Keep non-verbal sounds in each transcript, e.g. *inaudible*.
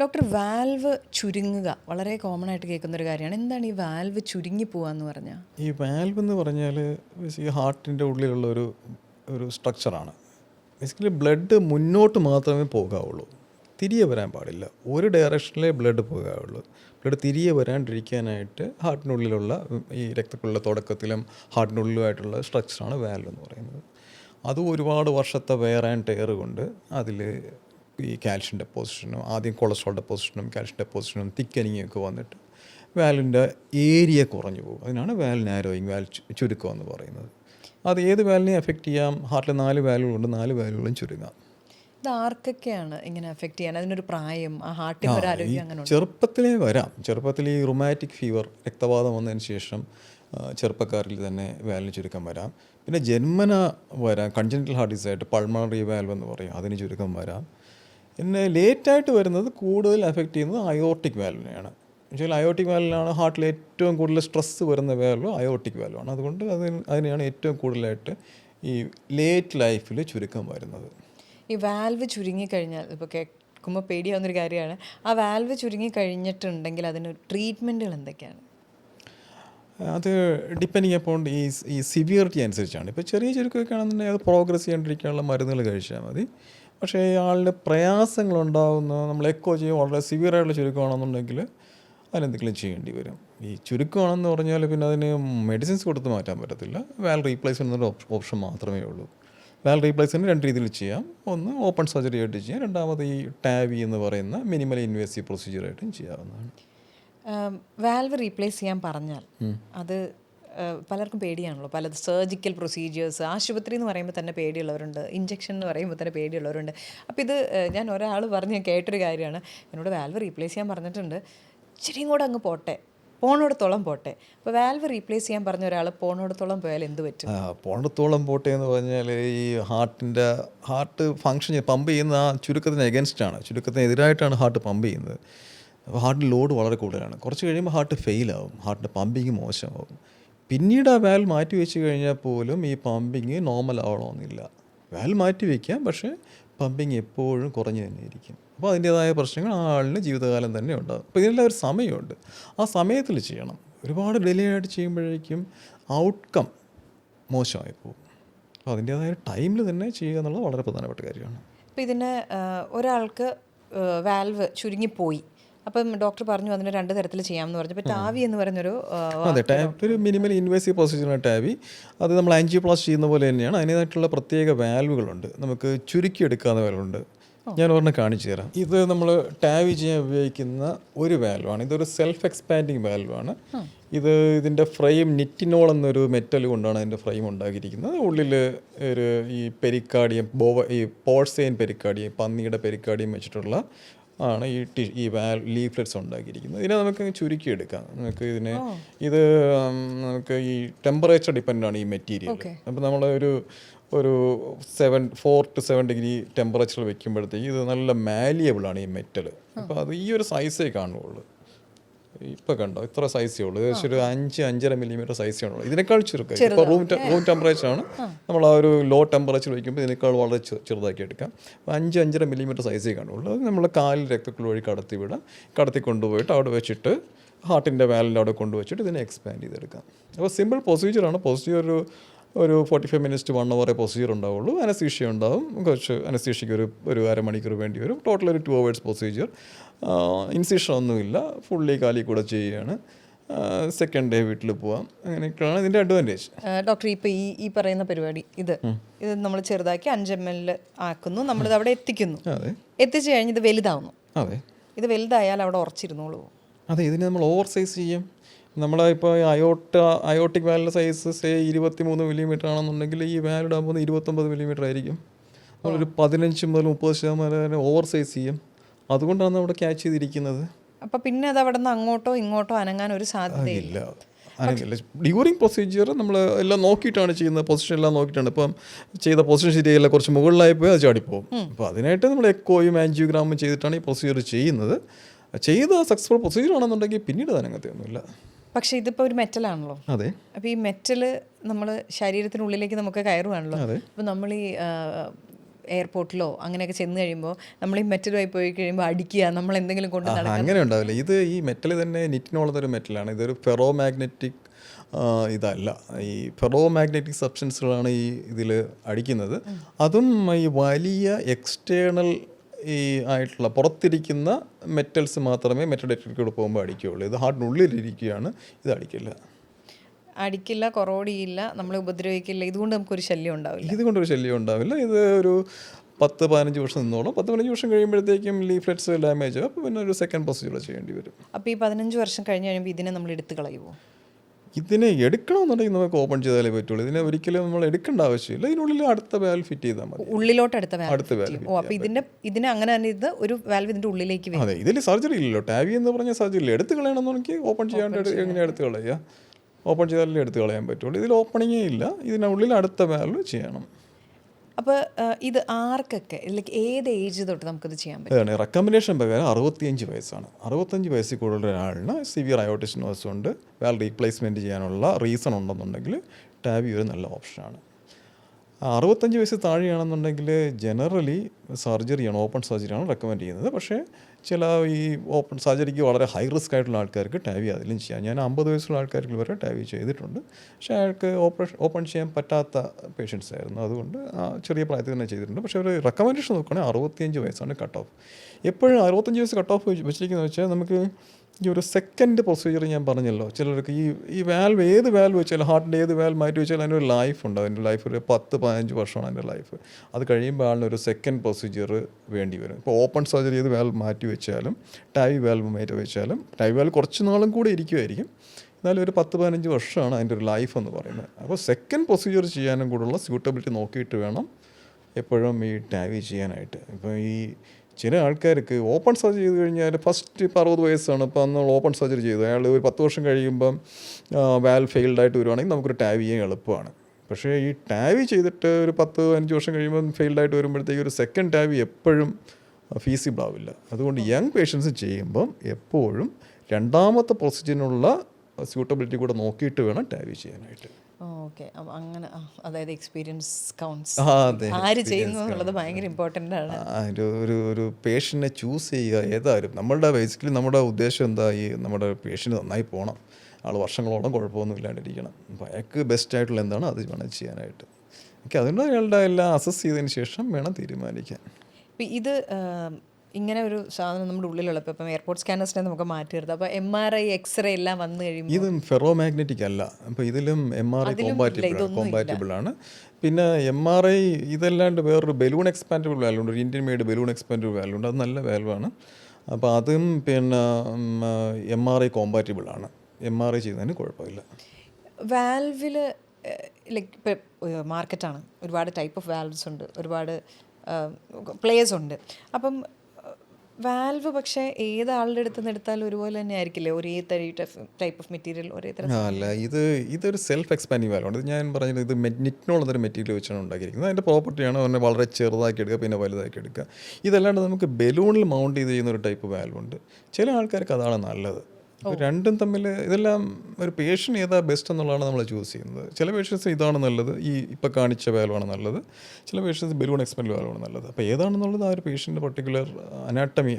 Doctor valve ചുരുങ്ങുക വളരെ common ആയിട്ട് കേൾക്കുന്ന ഒരു കാര്യമാണ്. എന്താണ് ഈ വാൽവ് ചുരുങ്ങി പോവാന്ന് പറഞ്ഞാൽ ഈ വാൽവ് എന്ന് പറഞ്ഞാൽ ഈ ഹാർട്ടിന്റെ ഉള്ളിലുള്ള ഒരു ഒരു സ്ട്രക്ചറാണ് ബേസിക്കലി ബ്ലഡ് മുന്നോട്ട് മാത്രമേ പോകാവുള്ളൂ. തിരികെ വരാൻ പാടില്ല. ഒരു ഡയറക്ഷനിലേ ബ്ലഡ് പോകാവുള്ളൂ. ബ്ലഡ് തിരികെ വരാണ്ടിരിക്കാനായിട്ട് ഹാർട്ടിനുള്ളിലുള്ള ഈ രക്തക്കുള്ള തുടക്കത്തിലും ഹാർട്ടിനുള്ളിലുമായിട്ടുള്ള സ്ട്രക്ചറാണ് വാൽവ് എന്ന് പറയുന്നത്. അത് ഒരുപാട് വർഷത്തെ വെയർ ആൻഡ് ടയർ കൊണ്ട് അതിൽ ഈ കാൽഷ്യം ഡെപ്പോസിഷനും ആദ്യം കൊളസ്ട്രോൾ ഡെപ്പോസിഷനും കാൽഷ്യം ഡെപ്പോസിഷനും തിക്കനിങ്ങും ഒക്കെ വന്നിട്ട് വാലിന്റെ ഏരിയ കുറഞ്ഞു പോകും. അതിനാണ് വാൽ നാരോയിങ് വാൽ ചുരുക്കം എന്ന് പറയുന്നത്. അത് ഏത് വാലിനെയും എഫക്റ്റ് ചെയ്യാം? ഹാർട്ടിൽ നാല് വാലുകളുണ്ട് നാല് വാലുകളും ചുരുങ്ങാം. ഇത് ആർക്കൊക്കെയാണ് ഇങ്ങനെ എഫക്റ്റ് ചെയ്യാൻ? അതിനൊരു പ്രായം ആ ഹാർട്ടിന് ഒരു ആരോഗ്യം അങ്ങനെ ചെറുപ്പത്തിലേ വരാം. ചെറുപ്പത്തിൽ ഈ റൊമാറ്റിക് ഫീവർ രക്തവാദം വന്നതിന് ശേഷം ചെറുപ്പക്കാരിൽ തന്നെ വാലിന് ചുരുക്കം വരാം. പിന്നെ ജന്മന വരാം. Congenital heart disease pulmonary valve എന്ന് പറയും. അതിന് ചുരുക്കം വരാം. പിന്നെ ലേറ്റായിട്ട് വരുന്നത് കൂടുതൽ എഫക്റ്റ് ചെയ്യുന്നത് അയോട്ടിക് വാൽവിനെയാണ് എന്നുവെച്ചാൽ അയോട്ടിക് വാൽവിലാണ് ഹാർട്ടിൽ ഏറ്റവും കൂടുതൽ സ്ട്രെസ്സ് വരുന്ന വാൽവ് അയോട്ടിക് വാൽവാണ് അതുകൊണ്ട് അതിന് അതിനെയാണ് ഏറ്റവും കൂടുതലായിട്ട് ഈ ലേറ്റ് ലൈഫിൽ ചുരുക്കം വരുന്നത്. ഈ വാൽവ് ചുരുങ്ങിക്കഴിഞ്ഞാൽ ഇപ്പോൾ കേൾക്കുമ്പോൾ പേടിയാവുന്നൊരു കാര്യമാണ്. ആ വാൽവ് ചുരുങ്ങി കഴിഞ്ഞിട്ടുണ്ടെങ്കിൽ അതിന് ട്രീറ്റ്മെന്റുകൾ എന്തൊക്കെയാണ്? അത് ഡിപ്പെൻഡിങ് അപ്പോൺ ഈ ഈ സിവിയറിറ്റി അനുസരിച്ചാണ്. ഇപ്പോൾ ചെറിയ ചുരുക്കമൊക്കെ ആണെന്നുണ്ടെങ്കിൽ അത് പ്രോഗ്രസ് ചെയ്യാണ്ടിരിക്കാനുള്ള മരുന്നുകൾ കഴിച്ചാൽ മതി. പക്ഷേ ഇയാളുടെ പ്രയാസങ്ങളുണ്ടാകുന്ന നമ്മൾ എക്കോ ചെയ്യും വളരെ സിവിയറായിട്ടുള്ള ചുരുക്കമാണെന്നുണ്ടെങ്കിൽ അതിനെന്തെങ്കിലും ചെയ്യേണ്ടി വരും. ഈ ചുരുക്കമാണെന്ന് പറഞ്ഞാൽ പിന്നെ അതിന് മെഡിസിൻസ് കൊടുത്ത് മാറ്റാൻ പറ്റത്തില്ല. വാൽ റീപ്ലേസ്മെന്റ് എന്നൊരു ഓപ്ഷൻ മാത്രമേ ഉള്ളൂ. വാൽ റീപ്ലേസ്മെന്റ് രണ്ട് രീതിയിൽ ചെയ്യാം. ഒന്ന് ഓപ്പൺ സർജറി ആയിട്ട് ചെയ്യാം. രണ്ടാമത് ഈ ടാവി എന്ന് പറയുന്ന മിനിമൽ ഇൻവേസീവ് പ്രൊസീജിയറായിട്ടും ചെയ്യാവുന്നതാണ്. വാൽവ് റീപ്ലേസ് ചെയ്യാൻ പറഞ്ഞാൽ അത് പലർക്കും പേടിയാണല്ലോ. പല സർജിക്കൽ പ്രൊസീജിയേഴ്സ് ആശുപത്രി എന്ന് പറയുമ്പോൾ തന്നെ പേടിയുള്ളവരുണ്ട്. ഇഞ്ചക്ഷൻ എന്ന് പറയുമ്പോൾ തന്നെ പേടിയുള്ളവരുണ്ട്. അപ്പോൾ ഇത് ഞാൻ ഒരാൾ പറഞ്ഞ് കേട്ടൊരു കാര്യമാണ്. എന്നോട് വാൽവ് റീപ്ലേസ് ചെയ്യാൻ പറഞ്ഞിട്ടുണ്ട്. ഇച്ചിരിയും കൂടെ അങ്ങ് പോട്ടെ. പോണോടത്തോളം പോട്ടെ. അപ്പോൾ വാൽവ് റീപ്ലേസ് ചെയ്യാൻ പറഞ്ഞ ഒരാൾ പോണോടത്തോളം പോയാൽ എന്ത് പറ്റും? പോണടത്തോളം പോട്ടെ എന്ന് പറഞ്ഞാൽ ഈ ഹാർട്ടിന്റെ ഹാർട്ട് ഫങ്ഷൻ പമ്പ് ചെയ്യുന്ന ആ ചുരുക്കത്തിന് എഗൻസ്റ്റാണ് ചുരുക്കത്തിന് എതിരായിട്ടാണ് ഹാർട്ട് പമ്പ് ചെയ്യുന്നത്. അപ്പോൾ ഹാർട്ടിന്റെ ലോഡ് വളരെ കൂടുതലാണ്. കുറച്ച് കഴിയുമ്പോൾ ഹാർട്ട് ഫെയിലാവും ഹാർട്ടിന്റെ പമ്പിങ് മോശമാവും. പിന്നീട് ആ വാൽ മാറ്റി വെച്ച് കഴിഞ്ഞാൽ പോലും ഈ പമ്പിങ് നോർമൽ ആവണമെന്നില്ല. വാൽ മാറ്റി വയ്ക്കാം പക്ഷേ പമ്പിങ് എപ്പോഴും കുറഞ്ഞു തന്നെ ഇരിക്കും. അപ്പോൾ അതിന്റേതായ പ്രശ്നങ്ങൾ ആ ആളിന് ജീവിതകാലം തന്നെ ഉണ്ടാകും. അപ്പോൾ ഇതിനെല്ലാം ഒരു സമയമുണ്ട്. ആ സമയത്തിൽ ചെയ്യണം. ഒരുപാട് ഡിലേ ആയിട്ട് ചെയ്യുമ്പോഴേക്കും ഔട്ട്കം മോശമായി പോകും. അപ്പോൾ അതിന്റേതായ ടൈമിൽ തന്നെ ചെയ്യുക എന്നുള്ളത് വളരെ പ്രധാനപ്പെട്ട കാര്യമാണ്. അപ്പോൾ ഇതിന് ഒരാൾക്ക് വാൽവ് ചുരുങ്ങിപ്പോയി. അപ്പം ഡോക്ടർ പറഞ്ഞു അതിന് രണ്ട് തരത്തിൽ ചെയ്യാമെന്ന് പറഞ്ഞു. അപ്പോൾ ടാവി എന്ന് പറയുന്നൊരു ആ, അതെ ടാബ് ഒരു മിനിമൽ ഇൻവേസീവ് പ്രൊസീജിയറാണ് ടാവി. അത് നമ്മൾ ആൻജിയോപ്ലാസ്റ്റ് ചെയ്യുന്ന പോലെ തന്നെയാണ്. അതിനേതായിട്ടുള്ള പ്രത്യേക വാൽവുകളുണ്ട്. നമുക്ക് ചുരുക്കി എടുക്കാവുന്ന വാൽവുണ്ട് ഞാൻ ഒരെണ്ണം കാണിച്ചു തരാം. ഇത് നമ്മൾ ടാവി ചെയ്യാൻ ഉപയോഗിക്കുന്ന ഒരു വാൽവാണ്. ഇതൊരു സെൽഫ് എക്സ്പാൻഡിങ് വാൽവാണ് ഇത് ഇതിന്റെ ഫ്രെയിം നിറ്റിനോൾ എന്നൊരു മെറ്റൽ കൊണ്ടാണ് അതിന്റെ ഫ്രെയിം ഉണ്ടാക്കിയിരിക്കുന്നത്. ഉള്ളിൽ ഒരു ഈ പെരിക്കാടിയം ബോവ ഈ പോൾസെയിൻ പെരിക്കാടിയം പന്നിയുടെ പെരിക്കാടിയം വെച്ചിട്ടുള്ള ആണ് ഈ ടി ഈ ലീഫ്ലെറ്റ്സ് ഉണ്ടാക്കിയിരിക്കുന്നത്. ഇതിനെ നമുക്ക് ചുരുക്കിയെടുക്കാം. നമുക്ക് ഇതിനെ ഇത് നമുക്ക് ഈ ടെമ്പറേച്ചർ ഡിപ്പെൻഡ് ആണ് ഈ മെറ്റീരിയൽ അപ്പോൾ നമ്മൾ ഒരു ഒരു seven four two seven degree temperature വെക്കുമ്പോഴത്തേക്ക് ഇത് നല്ല മാലിയബിൾ ആണ് ഈ മെറ്റൽ അപ്പോൾ അത് ഈ ഒരു സൈസേ കാണുള്ളൂ ഇപ്പൊ കണ്ടോ? ഇത്ര സൈസേ ഉള്ളൂ. ഏകദേശം ഒരു അഞ്ച് അഞ്ചര മില്ലിമീറ്റർ സൈസേ ഉള്ളൂ. ഇതിനേക്കാൾ ചുരുക്കം ഇപ്പോൾ റൂം റൂം ടെമ്പറേച്ചർ ആണ്. നമ്മൾ ആ ഒരു ലോ ടെമ്പറേച്ചർ വയ്ക്കുമ്പോൾ ഇതിനേക്കാൾ വളരെ ചെറുതാക്കി എടുക്കാം. അപ്പോൾ അഞ്ച് അഞ്ചര മില്ലിമീറ്റർ സൈസേ കാണുള്ളൂ അത് നമ്മൾ കാലിൽ രക്തത്തിൽ വഴി കടത്തി വിടാം. കടത്തി കൊണ്ടുപോയിട്ട് അവിടെ വെച്ചിട്ട് ഹാർട്ടിന്റെ വാലിന്റെ അവിടെ കൊണ്ടുവച്ചിട്ട് ഇതിനെ എക്സ്പാൻഡ് ചെയ്തെടുക്കാം. അപ്പോൾ സിമ്പിൾ പ്രൊസീജിയറാണ് പ്രൊസീജിയർ ഒരു ഒരു ഫോർട്ടി ഫൈവ് മിനിറ്റ്സ് വൺ അവറേ പ്രൊസീജിയർ ഉണ്ടാവുള്ളൂ. അനസ്തീഷ്യ ഉണ്ടാവും. കുറച്ച് അനസ്തീഷ്യയ്ക്ക് ഒരു ഒരു അരമണിക്കൂർ വേണ്ടി വരും. ടോട്ടൽ ഒരു ടു അവേഴ്സ് പ്രൊസീജിയർ ഇൻസിഷൻ ഒന്നുമില്ല. ഫുള്ളി കാലി കൂടെ ചെയ്യുകയാണ്. സെക്കൻഡ് ഡേ വീട്ടിൽ പോവാം. അങ്ങനെയൊക്കെയാണ് ഇതിന്റെ അഡ്വാന്റേജ് ഡോക്ടർ ഇപ്പോൾ ഈ ഈ പറയുന്ന പരിപാടി ഇത് ഇത് നമ്മൾ ചെറുതാക്കി അഞ്ച് എം എൽ ആക്കുന്നു. നമ്മളിത് അവിടെ എത്തിക്കുന്നു. അതെ. എത്തിച്ചു കഴിഞ്ഞ് ഇത് വലുതാവുന്നു. അതെ. ഇത് വലുതായാൽ അവിടെ ഉറച്ചിരുന്നോളൂ. അതെ ഇതിനെ നമ്മൾ ഓവർ സൈസ് ചെയ്യും. നമ്മൾ ഇപ്പോൾ അയോട്ട അയോട്ടിക് വാലിന്റെ സൈസ് സേ ഇരുപത്തി മൂന്ന് മില്ലിമീറ്റർ ആണെന്നുണ്ടെങ്കിൽ ഈ വാലിഡ് ആകുമ്പോൾ ഇരുപത്തൊമ്പത് മില്ലിമീറ്റർ ആയിരിക്കും. നമ്മളൊരു പതിനഞ്ച് മുതൽ മുപ്പത് ശതമാനം ഓവർ സൈസ് ചെയ്യും. അതുകൊണ്ടാണ് അവിടെ ക്യാച്ച് ചെയ്തിരിക്കുന്നത്. അപ്പൊ പിന്നെ അത് അവിടെ നിന്ന് അങ്ങോട്ടോ ഇങ്ങോട്ടോ അനങ്ങാൻ ഒരു സാധ്യതയില്ല. അങ്ങനെയല്ല ഡ്യൂറിങ് പ്രൊസീജിയർ നമ്മൾ എല്ലാം നോക്കിയിട്ടാണ് ചെയ്യുന്നത്. പൊസിഷൻ എല്ലാം നോക്കിയിട്ടാണ്. ഇപ്പം ചെയ്ത പൊസിഷൻ ശരിയല്ല. കുറച്ച് മുകളിലായി പോയി അത് ചാടിപ്പോകും അപ്പോൾ അതിനായിട്ട് നമ്മൾ എക്കോയും ആൻജിയോഗ്രാമും ചെയ്തിട്ടാണ് ഈ പ്രൊസീജിയർ ചെയ്യുന്നത്. ചെയ്ത സക്സസ്ഫുൾ പ്രൊസീജിയർ ആണെന്നുണ്ടെങ്കിൽ പിന്നീട് അതിനകത്തൊന്നുമില്ല പക്ഷേ ഇതിപ്പോൾ ഒരു മെറ്റലാണല്ലോ. അതെ. അപ്പോൾ ഈ മെറ്റൽ നമ്മൾ ശരീരത്തിനുള്ളിലേക്ക് നമുക്ക് കയറുകയാണല്ലോ. അപ്പോൾ നമ്മൾ ഈ എയർപോർട്ടിലോ അങ്ങനെയൊക്കെ ചെന്ന് കഴിയുമ്പോൾ നമ്മൾ ഈ മെറ്റലുമായി പോയി കഴിയുമ്പോൾ അടിക്കുക നമ്മൾ എന്തെങ്കിലും കൊണ്ട് അങ്ങനെ ഉണ്ടാവില്ല. ഇത് ഈ മെറ്റൽ തന്നെ നിറ്റിനുള്ളതൊരു മെറ്റലാണ്. ഇതൊരു ഫെറോ മാഗ്നറ്റിക് ഇതല്ല. ഈ ഫെറോ മാഗ്നറ്റിക് സബ്സ്റ്റൻസുകളാണ് ഈ ഇതിൽ അടിക്കുന്നത്. അതും ഈ വലിയ എക്സ്റ്റേണൽ ഈ ആയിട്ടുള്ള പുറത്തിരിക്കുന്ന മെറ്റൽസ് മാത്രമേ മെറ്റൽ ഡിറ്റക്ടറിലൂടെ പോകുമ്പോൾ അടിക്കുകയുള്ളൂ. ഇത് ഹാർട്ടിനുള്ളിലിരിക്കുകയാണ്. ഇത് അടിക്കില്ല. അടിക്കില്ല കൊറോടിയില്ല നമ്മളെ ഉപദ്രവിക്കില്ല. ഇതുകൊണ്ട് നമുക്കൊരു ശല്യം ഉണ്ടാവില്ല. ഇതുകൊണ്ടൊരു ശല്യം ഉണ്ടാവില്ല. ഇത് ഒരു പത്ത് പതിനഞ്ച് വർഷം നിന്നോളും. പത്ത് പതിനഞ്ച് വർഷം കഴിയുമ്പോഴത്തേക്കും ലീഫ്ലെറ്റ്സ് ഡാമേജ് ആവും. അപ്പോൾ പിന്നെ ഒരു സെക്കൻഡ് പ്രൊസീജിയർ ചെയ്യേണ്ടി വരും. അപ്പോൾ ഈ പതിനഞ്ച് വർഷം കഴിഞ്ഞ് കഴിയുമ്പോൾ ഇതിനെ നമ്മൾ എടുത്ത് കളയുമോ ഇതിനെ എടുക്കണമെന്നുണ്ടെങ്കിൽ നമുക്ക് ഓപ്പൺ ചെയ്താലേ പറ്റുള്ളൂ. ഇതിനെ ഒരിക്കലും നമ്മൾ എടുക്കേണ്ട ആവശ്യമില്ല. ഇതിനുള്ളിൽ അടുത്ത വാൽവ് ഫിറ്റ് ചെയ്താൽ മതി. ഉള്ളിലോട്ട് അടുത്ത അടുത്ത വാൽവ് ഓ അപ്പോൾ ഇതിന്റെ ഇതിനെ അങ്ങനെ തന്നെ ഇത് ഒരു വാൽവ് ഇതിന്റെ ഉള്ളിലേക്ക് അതെ ഇതിൽ സർജറി ഇല്ലല്ലോ. ടാവി എന്ന് പറഞ്ഞ സർജറി ഇല്ല. എടുത്ത് കളയണമെന്നുണ്ടെങ്കിൽ ഓപ്പൺ ചെയ്യാണ്ട് എങ്ങനെ എടുത്ത് കളയുക? ഓപ്പൺ ചെയ്താലേ എടുത്ത് കളയാൻ പറ്റുള്ളൂ. ഇതിൽ ഓപ്പണിങ്ങേ ഇല്ല. ഇതിനുള്ളിൽ അടുത്ത വാൽവ് ചെയ്യണം. അപ്പോൾ ഇത് ആർക്കൊക്കെ ലൈക്ക് ഏത് ഏജ് തൊട്ട് നമുക്കിത് ചെയ്യാൻ പറ്റും? റെക്കമെൻഡേഷൻ പ്രകാരം അറുപത്തിയഞ്ച് വയസ്സാണ്. അറുപത്തഞ്ച് വയസ്സിൽ കൂടുതൽ ഒരാളിന് സിവിയർ അയോട്ടിസ്നോസ് ഉണ്ട്. വാൽ റീപ്ലേസ്മെന്റ് ചെയ്യാനുള്ള റീസൺ ഉണ്ടെന്നുണ്ടെങ്കിൽ ടാബി ഒരു നല്ല ഓപ്ഷനാണ് അറുപത്തഞ്ച് വയസ്സ് താഴെയാണെന്നുണ്ടെങ്കിൽ ജനറലി സർജറിയാണ് ഓപ്പൺ സർജറിയാണ് റെക്കമെൻഡ് ചെയ്യുന്നത്. പക്ഷേ ചില ഈ ഓപ്പൺ സർജറിക്ക് വളരെ ഹൈ റിസ്ക് ആയിട്ടുള്ള ആൾക്കാർക്ക് ടാവി അതിലും ചെയ്യാം. ഞാൻ അമ്പത് വയസ്സുള്ള ആൾക്കാർക്ക് വരെ ടാവി ചെയ്തിട്ടുണ്ട്. പക്ഷേ അയാൾക്ക് ഓപ്പറേഷൻ ഓപ്പൺ ചെയ്യാൻ പറ്റാത്ത പേഷ്യൻസ് ആയിരുന്നു. അതുകൊണ്ട് ചെറിയ പ്രായത്തിൽ തന്നെ ചെയ്തിട്ടുണ്ട്. പക്ഷേ ഒരു റെക്കമെൻഡേഷൻ നോക്കുകയാണെങ്കിൽ അറുപത്തിയഞ്ച് വയസ്സാണ് കട്ട് ഓഫ് എപ്പോഴും അറുപത്തഞ്ച് വയസ്സ് കട്ട് ഓഫ് വെച്ചിരിക്കുന്നത് വെച്ചാൽ നമുക്ക് ഈ ഒരു സെക്കൻഡ് പ്രൊസീജിയർ ഞാൻ പറഞ്ഞല്ലോ. ചിലർക്ക് ഈ ഈ വാൽവ് ഏത് വാൽവ് വെച്ചാലും ഹാർട്ടിന്റെ ഏത് വാൽവ് മാറ്റി വെച്ചാലും അതിന്റെ ഒരു ലൈഫ് ഉണ്ട്. അതിന്റെ ലൈഫ് ഒരു പത്ത് പതിനഞ്ച് വർഷമാണ് അതിന്റെ ലൈഫ് അത് കഴിയുമ്പോൾ ആളിന് ഒരു സെക്കൻഡ് പ്രൊസീജിയർ വേണ്ടി വരും. ഇപ്പോൾ ഓപ്പൺ സർജറി ഏത് വാൽവ് മാറ്റി വെച്ചാലും ടൈ വാൽവ് മാറ്റി വെച്ചാലും ടൈ വാൽവ് കുറച്ച് നാളും കൂടി ഇരിക്കുമായിരിക്കും എന്നാലും ഒരു പത്ത് പതിനഞ്ച് വർഷമാണ് അതിന്റെ ഒരു ലൈഫ് എന്ന് പറയുന്നത്. അപ്പോൾ സെക്കൻഡ് പ്രൊസീജിയർ ചെയ്യാനും കൂടെയുള്ള സ്യൂട്ടബിലിറ്റി നോക്കിയിട്ട് വേണം എപ്പോഴും ഈ ടാവി ചെയ്യാനായിട്ട്. ഇപ്പോൾ ഈ ചില ആൾക്കാർക്ക് ഓപ്പൺ സർജറി ചെയ്ത് കഴിഞ്ഞാൽ ഫസ്റ്റ് ഇപ്പോൾ അറുപത് വയസ്സാണ് ഇപ്പോൾ അന്ന് ഓപ്പൺ സർജറി ചെയ്തു. അയാൾ ഒരു പത്ത് വർഷം കഴിയുമ്പം വാൽ ഫെയിൽഡ് ആയിട്ട് വരുവാണെങ്കിൽ നമുക്കൊരു ടാവ് ചെയ്യാൻ എളുപ്പമാണ്. പക്ഷേ ഈ ടാവി ചെയ്തിട്ട് ഒരു പത്ത് അഞ്ച് വർഷം കഴിയുമ്പോൾ ഫെയിൽഡ് ആയിട്ട് വരുമ്പോഴത്തേക്ക് ഒരു സെക്കൻഡ് ടാവി എപ്പോഴും ഫീസിബിൾ ആവില്ല. അതുകൊണ്ട് യങ് പേഷ്യൻസ് ചെയ്യുമ്പം എപ്പോഴും രണ്ടാമത്തെ പ്രൊസീജിയറിനുള്ള സ്യൂട്ടബിലിറ്റി കൂടെ നോക്കിയിട്ട് വേണം ടാവി ചെയ്യാനായിട്ട്. ഓക്കെ. അങ്ങനെ അതായത് എക്സ്പീരിയൻസ് കൗണ്ട്സ് ആര് ചെയ്യുന്നു എന്നുള്ളത് ഭയങ്കര ഇമ്പോർട്ടന്റ് ആണ്. ഒരു ഒരു ഒരു പേഷ്യന്റിനെ ചൂസ് ചെയ്യുക ഏതായാലും. നമ്മളുടെ ബേസിക്കലി നമ്മുടെ ഉദ്ദേശം എന്താ ഈ നമ്മുടെ പേഷ്യന്റ് നന്നായി പോകണം ആൾ വർഷങ്ങളോളം കുഴപ്പമൊന്നും ഇല്ലാണ്ടിരിക്കണം. അപ്പോൾ അയാൾക്ക് ബെസ്റ്റ് ആയിട്ടുള്ള എന്താണ്? അത് വേണം ചെയ്യാനായിട്ട്. എനിക്ക് അതുകൊണ്ട് അയാളുടെ എല്ലാം അസസ് ചെയ്തതിന് ശേഷം വേണം തീരുമാനിക്കാൻ. ഇത് ഇങ്ങനെ ഒരു സാധനം നമ്മുടെ ഉള്ളിലുള്ളപ്പോൾ ഇപ്പം എയർപോർട്ട് സ്കാനേഴ്സിനെ നമുക്ക് മാറ്റി നിർത്താം. അപ്പോൾ എം ആർ ഐ എക്സ്റേ എല്ലാം വന്നു കഴിയുമ്പോൾ ഇതും ഫെറോ മാഗ്നറ്റിക് അല്ല. അപ്പോൾ ഇതിലും M R I compatible compatible ആണ് പിന്നെ എം ആർ ഐ ഇതല്ലാണ്ട് വേറൊരു ബലൂൺ എക്സ്പാൻഡബിൾ വാൽവ് ഉണ്ട്. ഒരു Indian made balloon expandable valve ഉണ്ട്. അത് നല്ല വാൽവാണ് അപ്പോൾ അതും പിന്നെ എം ആർ ഐ കോമ്പാറ്റബിൾ ആണ്. എം ആർ ഐ ചെയ്യുന്നതിന് കുഴപ്പമില്ല. വാൽവിൽ ലൈക്ക് ഇപ്പോൾ മാർക്കറ്റാണ് ഒരുപാട് ടൈപ്പ് ഓഫ് വാൽവ്സ് ഉണ്ട്. ഒരുപാട് പ്ലേയേഴ്സ് ഉണ്ട്. അപ്പം വാൽവ് പക്ഷേ ഏത് ആളുടെ അടുത്ത് നിന്ന് എടുത്താലും ഒരുപോലെ തന്നെ ആയിരിക്കില്ലേ? ഒരേ ടൈപ്പ് ഓഫ് മെറ്റീരിയൽ ഒരേ തരം അല്ല ഇത് ഇതൊരു സെൽഫ് എക്സ്പാൻഡിങ് വാൽവ് ഇത് ഞാൻ പറഞ്ഞത് ഇത് നിറ്റിനുള്ളതൊരു മെറ്റീരിയൽ വെച്ചാണ് ഉണ്ടാക്കിയിരിക്കുന്നത്. അതിന്റെ പ്രോപ്പർട്ടിയാണ് അതിനെ വളരെ ചെറുതാക്കി എടുക്കുക പിന്നെ വലുതാക്കി എടുക്കുക. ഇതല്ലാണ്ട് നമുക്ക് ബലൂണിൽ മൗണ്ട് ചെയ്ത് ചെയ്യുന്ന ഒരു ടൈപ്പ് വാൽവ് ഉണ്ട്. ചില ആൾക്കാർക്ക് അതാണ് നല്ലത്. രണ്ടും തമ്മിൽ ഇതെല്ലാം ഒരു പേഷ്യൻ ഏതാ ബെസ്റ്റ് എന്നുള്ളതാണ് നമ്മൾ ചൂസ് ചെയ്യുന്നത്. ചില പേഷ്യൻസ് ഇതാണ് നല്ലത്. ഈ ഇപ്പം കാണിച്ച വാൽവാണ് നല്ലത്. ചില പേഷ്യൻസ് ബലൂൺ എക്സ്പെൻഡ് വാൽവാണ് നല്ലത്. അപ്പോൾ ഏതാണെന്നുള്ളത് ആ ഒരു പേഷ്യന്റെ പർട്ടിക്കുലർ അനാട്ടമി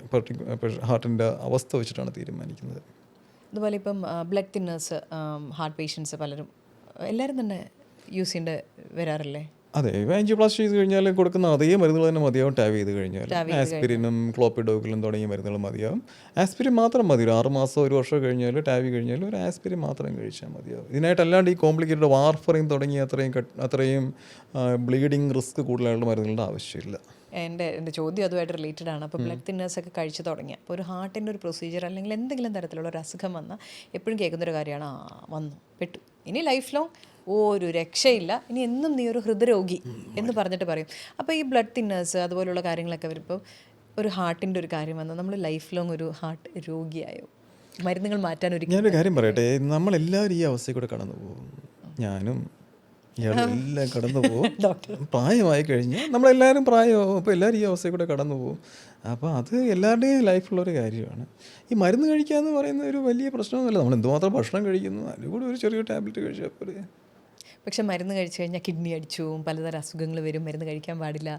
ഹാർട്ടിന്റെ അവസ്ഥ വെച്ചിട്ടാണ് തീരുമാനിക്കുന്നത്. അതുപോലെ ഇപ്പം ബ്ലഡ് തിന്നേഴ്സ് ഹാർട്ട് പേഷ്യൻസ് പലരും എല്ലാവരും തന്നെ യൂസ് ചെയ്യേണ്ട വരാറില്ലേ? അതെ ആൻജിയോപ്ലാസ്റ്റി ചെയ്ത് കഴിഞ്ഞാൽ കൊടുക്കുന്ന അതേ മരുന്നുകൾ തന്നെ മതിയാവും ടാവ് ചെയ്ത് കഴിഞ്ഞാൽ ആസ്പിരിനും ക്ലോപ്പിഡോക്കിലും തുടങ്ങിയ മരുന്നുകൾ മതിയാവും. ആസ്പിരിൻ മാത്രം മതി ഒരു ആറ് മാസം ഒരു വർഷം കഴിഞ്ഞാൽ ടാവ് കഴിഞ്ഞാൽ ഒരു ആസ്പിരിൻ മാത്രം കഴിച്ചാൽ മതിയാവും. ഇതിനായിട്ട് അല്ലാണ്ട് ഈ കോംപ്ലിക്കേറ്റഡ് വാർഫറിങ് തുടങ്ങിയ അത്രയും അത്രയും ബ്ലീഡിങ് റിസ്ക് കൂടുതലായിട്ടുള്ള മരുന്നുകളുടെ ആവശ്യമില്ല. എന്റെ എന്റെ ചോദ്യം അതുമായിട്ട് റിലേറ്റഡ് ആണ്. അപ്പോൾ ബ്ലഡ് തിന്നേഴ്സ് ഒക്കെ കഴിച്ചു തുടങ്ങിയ അപ്പോൾ ഒരു ഹാർട്ടിന്റെ ഒരു പ്രൊസീജിയർ അല്ലെങ്കിൽ എന്തെങ്കിലും തരത്തിലുള്ള ഒരു അസുഖം വന്നാൽ എപ്പോഴും കേൾക്കുന്നൊരു കാര്യമാണ് ആ വന്നു പെട്ടു. ഇനി ലൈഫ് ലോങ് ഒരു രക്ഷയില്ല. ഇനി എന്നും നീ ഒരു ഹൃദ്രോഗി എന്ന് പറഞ്ഞിട്ട് പറയും. അപ്പോൾ ഈ ബ്ലഡ് തിന്നേഴ്സ് അതുപോലുള്ള കാര്യങ്ങളൊക്കെ വരുമ്പോൾ ഒരു ഹാർട്ടിന്റെ ഒരു കാര്യം വന്നാൽ നമ്മൾ ലൈഫ് ലോങ് ഒരു ഹാർട്ട് രോഗിയായോ? മരുന്നുകൾ മാറ്റാൻ ഒരു ഞാനൊരു കാര്യം പറയട്ടെ. നമ്മളെല്ലാവരും ഈ അവസ്ഥയിൽ കൂടെ കടന്നു പോകും. ഞാനും എല്ലാം കടന്നു പോകും. *laughs* പ്രായമായി കഴിഞ്ഞാൽ നമ്മളെല്ലാവരും പ്രായമാവും അപ്പോൾ എല്ലാവരും ഈ അവസ്ഥയിൽ കൂടെ കടന്നു പോകും. അപ്പോൾ അത് എല്ലാവരുടെയും ലൈഫിലുള്ളൊരു കാര്യമാണ്. ഈ മരുന്ന് കഴിക്കുക എന്ന് പറയുന്ന ഒരു വലിയ പ്രശ്നമൊന്നുമില്ല. നമ്മൾ എന്തുമാത്രം ഭക്ഷണം കഴിക്കുന്നു? അതിലൂടെ ഒരു ചെറിയ ടാബ്ലറ്റ് കഴിച്ചാൽ പോലെ പക്ഷെ മരുന്ന് കഴിച്ചു കഴിഞ്ഞാൽ കിഡ്നി അടിച്ചു പലതരം അസുഖങ്ങൾ വരും മരുന്ന് കഴിക്കാൻ പാടില്ല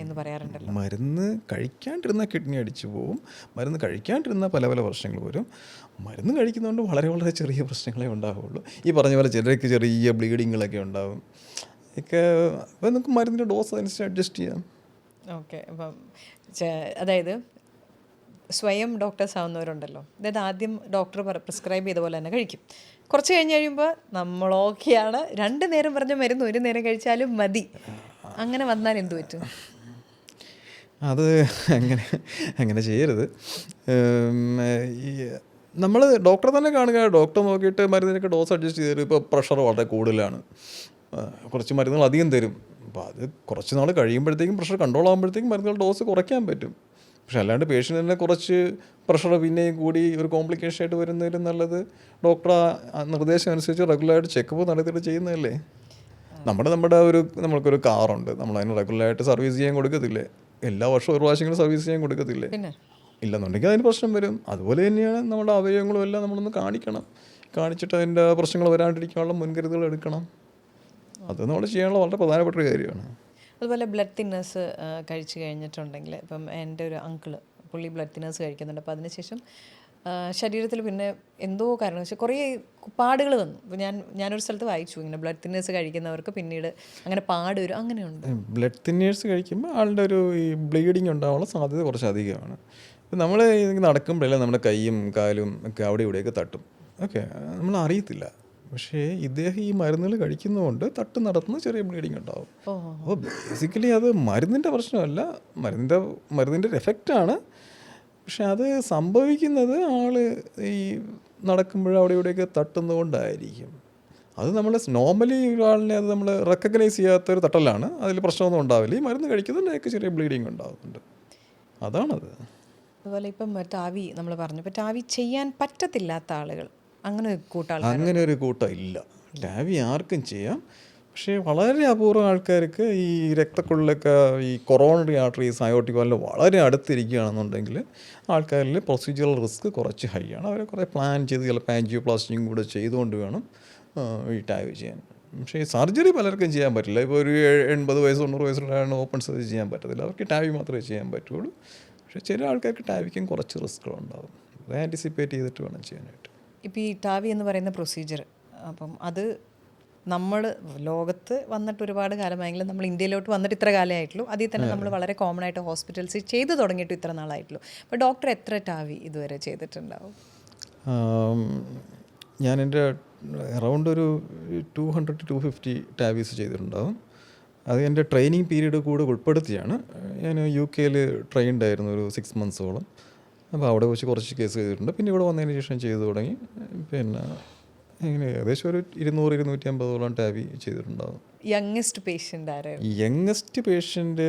എന്ന് പറയാറുണ്ടല്ലോ. മരുന്ന് കഴിക്കാണ്ടിരുന്ന കിഡ്നി അടിച്ചു പോവും മരുന്ന് കഴിക്കാണ്ടിരുന്ന പല പല പ്രശ്നങ്ങൾ വരും. മരുന്ന് കഴിക്കുന്നതുകൊണ്ട് വളരെ വളരെ ചെറിയ പ്രശ്നങ്ങളെ ഉണ്ടാവുള്ളൂ. ഈ പറഞ്ഞ പോലെ ചിലർക്ക് ചെറിയ ബ്ലീഡിങ്ങുകളൊക്കെ ഉണ്ടാവും. ഒക്കെ അപ്പോൾ നമുക്ക് മരുന്നിന്റെ ഡോസ് അനുസരിച്ച് അഡ്ജസ്റ്റ് ചെയ്യാം. ഓക്കെ അപ്പം അതായത് സ്വയം ഡോക്ടേഴ്സ് ആവുന്നവരുണ്ടല്ലോ. അതായത് ആദ്യം ഡോക്ടർ പ്രിസ്ക്രൈബ് ചെയ്ത പോലെ തന്നെ കഴിക്കും. കുറച്ച് കഴിഞ്ഞ് കഴിയുമ്പോൾ നമ്മൾ ഓക്കെയാണ് രണ്ട് നേരം പറഞ്ഞ മരുന്ന് ഒരു നേരം കഴിച്ചാലും മതി. അങ്ങനെ വന്നാൽ എന്തു പറ്റും? അത് അങ്ങനെ അങ്ങനെ ചെയ്യരുത്. നമ്മൾ ഡോക്ടറെ തന്നെ കാണുക ഡോക്ടർ നോക്കിയിട്ട് മരുന്നിനൊക്കെ ഡോസ് അഡ്ജസ്റ്റ് ചെയ്ത് തരും. ഇപ്പോൾ പ്രഷർ വളരെ കൂടുതലാണ്. കുറച്ച് മരുന്നുകൾ അധികം തരും. അപ്പോൾ അത് കുറച്ച് നാൾ കഴിയുമ്പോഴത്തേക്കും പ്രഷർ കൺട്രോൾ ആകുമ്പോഴത്തേക്കും മരുന്നുകൾ ഡോസ് കുറയ്ക്കാൻ പറ്റും. പക്ഷെ അല്ലാണ്ട് പേഷ്യന്റിനെ കുറച്ച് പ്രഷർ പിന്നെയും കൂടി ഒരു കോംപ്ലിക്കേഷൻ ആയിട്ട് വരുന്നതിലും നല്ലത് ഡോക്ടർ നിർദ്ദേശം അനുസരിച്ച് റെഗുലറായിട്ട് ചെക്കപ്പ് നടത്തിയിട്ട് ചെയ്യുന്നതല്ലേ? നമ്മുടെ നമ്മുടെ ഒരു നമ്മൾക്കൊരു കാറുണ്ട്. നമ്മൾ അതിന് റെഗുലറായിട്ട് സർവീസ് ചെയ്യാൻ കൊടുക്കത്തില്ലേ? എല്ലാ വർഷവും ഒരു പ്രാവശ്യങ്ങളും സർവീസ് ചെയ്യാൻ കൊടുക്കത്തില്ലേ? ഇല്ലെന്നുണ്ടെങ്കിൽ അതിന് പ്രശ്നം വരും. അതുപോലെ തന്നെയാണ് നമ്മുടെ അവയവങ്ങളും എല്ലാം നമ്മളൊന്ന് കാണിക്കണം. കാണിച്ചിട്ട് അതിന്റെ പ്രശ്നങ്ങൾ വരാണ്ടിരിക്കാനുള്ള മുൻകരുതലുകൾ എടുക്കണം. അത് നമ്മൾ ചെയ്യാനുള്ള വളരെ പ്രധാനപ്പെട്ട ഒരു കാര്യമാണ്. അതുപോലെ ബ്ലഡ് തിന്നേഴ്സ് കഴിച്ചു കഴിഞ്ഞിട്ടുണ്ടെങ്കിൽ ഇപ്പം എന്റെ ഒരു അങ്കിൾ പുള്ളി ബ്ലഡ് തിന്നേഴ്സ് കഴിക്കുന്നുണ്ട്. അപ്പോൾ അതിനുശേഷം ശരീരത്തിൽ പിന്നെ എന്തോ കാരണം വെച്ചാൽ കുറേ പാടുകൾ വന്നു. ഇപ്പോൾ ഞാൻ ഞാനൊരു സ്ഥലത്ത് വായിച്ചു. ഇങ്ങനെ ബ്ലഡ് തിന്നേഴ്സ് കഴിക്കുന്നവർക്ക് പിന്നീട് അങ്ങനെ പാട് വരും. അങ്ങനെയുണ്ട്. ബ്ലഡ് തിന്നേഴ്സ് കഴിക്കുമ്പോൾ ആളുടെ ഒരു ഈ ബ്ലീഡിങ് ഉണ്ടാവാനുള്ള സാധ്യത കുറച്ച് അധികമാണ്. നമ്മൾ നടക്കുമ്പോഴല്ലേ നമ്മുടെ കൈയും കാലും ഒക്കെ അവിടെ ഇവിടെയൊക്കെ തട്ടും. ഓക്കെ നമ്മൾ അറിയത്തില്ല. പക്ഷേ ഇദ്ദേഹം ഈ മരുന്നുകൾ കഴിക്കുന്നതുകൊണ്ട് തട്ട് നടത്തുന്ന ചെറിയ ബ്ലീഡിങ് ഉണ്ടാവും. അപ്പോൾ ബേസിക്കലി അത് മരുന്നിന്റെ പ്രശ്നമല്ല മരുന്നിന്റെ മരുന്നിന്റെ ഒരു എഫക്റ്റാണ് പക്ഷെ അത് സംഭവിക്കുന്നത് ആൾ ഈ നടക്കുമ്പോഴും അവിടെ ഇവിടെയൊക്കെ തട്ടുന്നതുകൊണ്ടായിരിക്കും. അത് നമ്മൾ നോർമലി ഒരാളിനെ അത് നമ്മൾ റെക്കഗ്നൈസ് ചെയ്യാത്തൊരു തട്ടലാണ്. അതിൽ പ്രശ്നമൊന്നും ഉണ്ടാവില്ല. ഈ മരുന്ന് കഴിക്കുന്നതിന്റെയൊക്കെ ചെറിയ ബ്ലീഡിങ് ഉണ്ടാകുന്നുണ്ട് അതാണത്. അതുപോലെ ഇപ്പം ടാവി നമ്മൾ പറഞ്ഞു. ഇപ്പോൾ ടാവി ചെയ്യാൻ പറ്റത്തില്ലാത്ത ആളുകൾ അങ്ങനെ അങ്ങനെ ഒരു കൂട്ടം ഇല്ല. ലാവി ആർക്കും ചെയ്യാം. പക്ഷേ വളരെ അപൂർവം ആൾക്കാർക്ക് ഈ രക്തക്കുള്ളിലൊക്കെ ഈ കൊറോണറി ആർട്ടറീസ് അയോട്ടിക് വല്ല വളരെ അടുത്തിരിക്കുകയാണെന്നുണ്ടെങ്കിൽ ആൾക്കാരിൽ പ്രൊസീജിയറൽ റിസ്ക് കുറച്ച് ഹൈ ആണ് അവരെ കുറേ പ്ലാൻ ചെയ്ത് ചിലപ്പോൾ ആൻജിയോപ്ലാസ്റ്റിയും കൂടെ ചെയ്തുകൊണ്ട് വേണം ഈ ടാവ് ചെയ്യാൻ. പക്ഷേ സർജറി പലർക്കും ചെയ്യാൻ പറ്റില്ല. ഇപ്പോൾ ഒരു എൺപത് വയസ്സ് തൊണ്ണൂറ് വയസ്സുള്ളതാണ് ഓപ്പൺ സർജറി ചെയ്യാൻ പറ്റത്തില്ല. അവർക്ക് ടാവി മാത്രമേ ചെയ്യാൻ പറ്റുള്ളൂ. പക്ഷേ ചില ആൾക്കാർക്ക് ടാവിക്കും കുറച്ച് റിസ്ക്കുകളുണ്ടാകും അത് ആന്റിസിപ്പേറ്റ് ചെയ്തിട്ട് വേണം ചെയ്യാനായിട്ട്. ഇപ്പോൾ ഈ ടാവി എന്ന് പറയുന്ന പ്രൊസീജിയർ അപ്പം അത് നമ്മൾ ലോകത്ത് വന്നിട്ട് ഒരുപാട് കാലമായെങ്കിലും നമ്മൾ ഇന്ത്യയിലോട്ട് വന്നിട്ട് ഇത്ര കാലമേ ആയിട്ടുള്ളൂ അതിൽ തന്നെ നമ്മൾ വളരെ കോമൺ ആയിട്ട് ഹോസ്പിറ്റൽസിൽ ചെയ്ത് തുടങ്ങിയിട്ട് ഇത്ര നാളായിട്ടുള്ളൂ. അപ്പോൾ ഡോക്ടർ എത്ര ടാവി ഇതുവരെ ചെയ്തിട്ടുണ്ടാവും? ഞാൻ എന്റെ അറൗണ്ട് ഒരു two hundred two fifty TAVIs ചെയ്തിട്ടുണ്ടാവും. അത് എന്റെ ട്രെയിനിങ് പീരീഡ് കൂടെ ഉൾപ്പെടുത്തിയാണ്. ഞാൻ യു കെയിൽ ട്രെയിൻഡ് ആയിരുന്നു ഒരു സിക്സ് മന്ത്സോളം അപ്പോൾ അവിടെ വെച്ച് കുറച്ച് കേസ് ചെയ്തിട്ടുണ്ട്. പിന്നെ ഇവിടെ വന്നതിന് ശേഷം ചെയ്തു തുടങ്ങി. പിന്നെ ഇങ്ങനെ ഏകദേശം ഒരു ഇരുന്നൂറ് ഇരുന്നൂറ്റി അമ്പതോളം ടാവി ചെയ്തിട്ടുണ്ടാവും. യങ്ങസ്റ്റ് പേഷ്യന്റ് ആരായിരുന്നു? യങ്ങസ്റ്റ് പേഷ്യന്റ്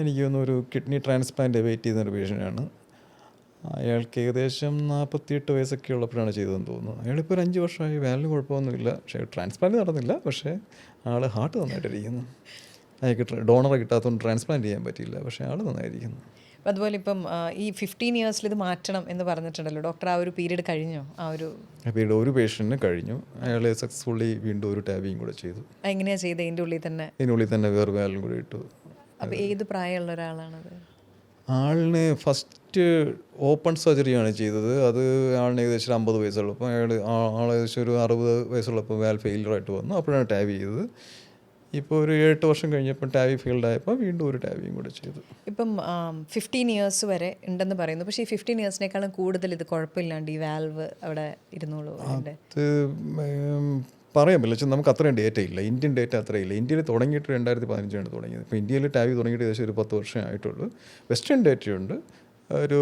എനിക്ക് തോന്നുന്നു ഒരു കിഡ്നി ട്രാൻസ്പ്ലാന്റ് വെയിറ്റ് ചെയ്യുന്ന ഒരു പേഷ്യന്റാണ് അയാൾക്ക് ഏകദേശം നാൽപ്പത്തിയെട്ട് വയസ്സൊക്കെ ഉള്ളപ്പോഴാണ് ചെയ്തതെന്ന് തോന്നുന്നു. അയാളിപ്പോൾ ഒരു അഞ്ച് വർഷമായി വാലിന് കുഴപ്പമൊന്നുമില്ല. പക്ഷേ ട്രാൻസ്പ്ലാന്റ് നടന്നില്ല. പക്ഷേ ആൾ ഹാർട്ട് നന്നായിട്ടിരിക്കുന്നു. അയാൾക്ക് ഡോണറെ കിട്ടാത്തതുകൊണ്ട് ട്രാൻസ്പ്ലാന്റ് ചെയ്യാൻ പറ്റിയില്ല. പക്ഷേ ആൾ നന്നായിരിക്കുന്നു അതുപോലെ ഇപ്പം ഈ ഫിഫ്റ്റീൻ ഇയേഴ്സിൽ ഇത് മാറ്റണം എന്ന് പറഞ്ഞിട്ടുണ്ടല്ലോ. ഡോക്ടർ ആ ഒരു പീരീഡ് കഴിഞ്ഞോ? ആ ഒരു പീരീഡ് ഒരു പേഷ്യന്റിന് കഴിഞ്ഞു. അയാളെ സക്സസ്ഫുള്ളി വീണ്ടും ഒരു ടാബിയും കൂടെ ചെയ്തു. എങ്ങനെയാണ് ചെയ്തത് ഇതിന്റെ ഉള്ളിൽ തന്നെ? ഉള്ളിൽ തന്നെ വേറെ വേലും കൂടെ ഇട്ടു. അപ്പോൾ ഏത് പ്രായമുള്ള ഒരാളാണത് ആളിന് ഫസ്റ്റ് ഓപ്പൺ സർജറിയാണ് ചെയ്തത്. അത് ആളിന് ഏകദേശം അമ്പത് വയസ്സുള്ളപ്പോൾ അയാൾ ആൾ ഏകദേശം ഒരു അറുപത് വയസ്സുള്ളപ്പോൾ വാൽ ഫെയിലറായിട്ട് വന്നു. അപ്പോഴാണ് ടാബ് ചെയ്തത്. ഇപ്പോൾ ഒരു എട്ട് വർഷം കഴിഞ്ഞപ്പോൾ ടാവി ഫീൽഡ് ആയപ്പോൾ വീണ്ടും ഒരു ടാവിയും കൂടെ ചെയ്തു. ഇപ്പം ഫിഫ്റ്റീൻ ഇയേഴ്സ് വരെ ഉണ്ടെന്ന് പറയുന്നു. പക്ഷേ ഈ ഫിഫ്റ്റീൻ ഇയേഴ്സിനേക്കാളും കൂടുതൽ ഇത് കുഴപ്പമില്ലാണ്ട് ഈ വാൽവ് അവിടെ ഇരുന്നോളൂ അത് പറയാൻ പറ്റില്ല. നമുക്ക് അത്രയും ഡേറ്റ ഇല്ല. ഇന്ത്യൻ ഡേറ്റ അത്രയില്ല ഇന്ത്യയിൽ തുടങ്ങിയിട്ട് രണ്ടായിരത്തി പതിനഞ്ചാണ് തുടങ്ങിയത്. ഇപ്പോൾ ഇന്ത്യയിൽ ടാവി തുടങ്ങിയിട്ട് ഏകദേശം ഒരു പത്ത് വർഷമേ ആയിട്ടുള്ളൂ. വെസ്റ്റേൺ ഡേറ്റയുണ്ട് ഒരു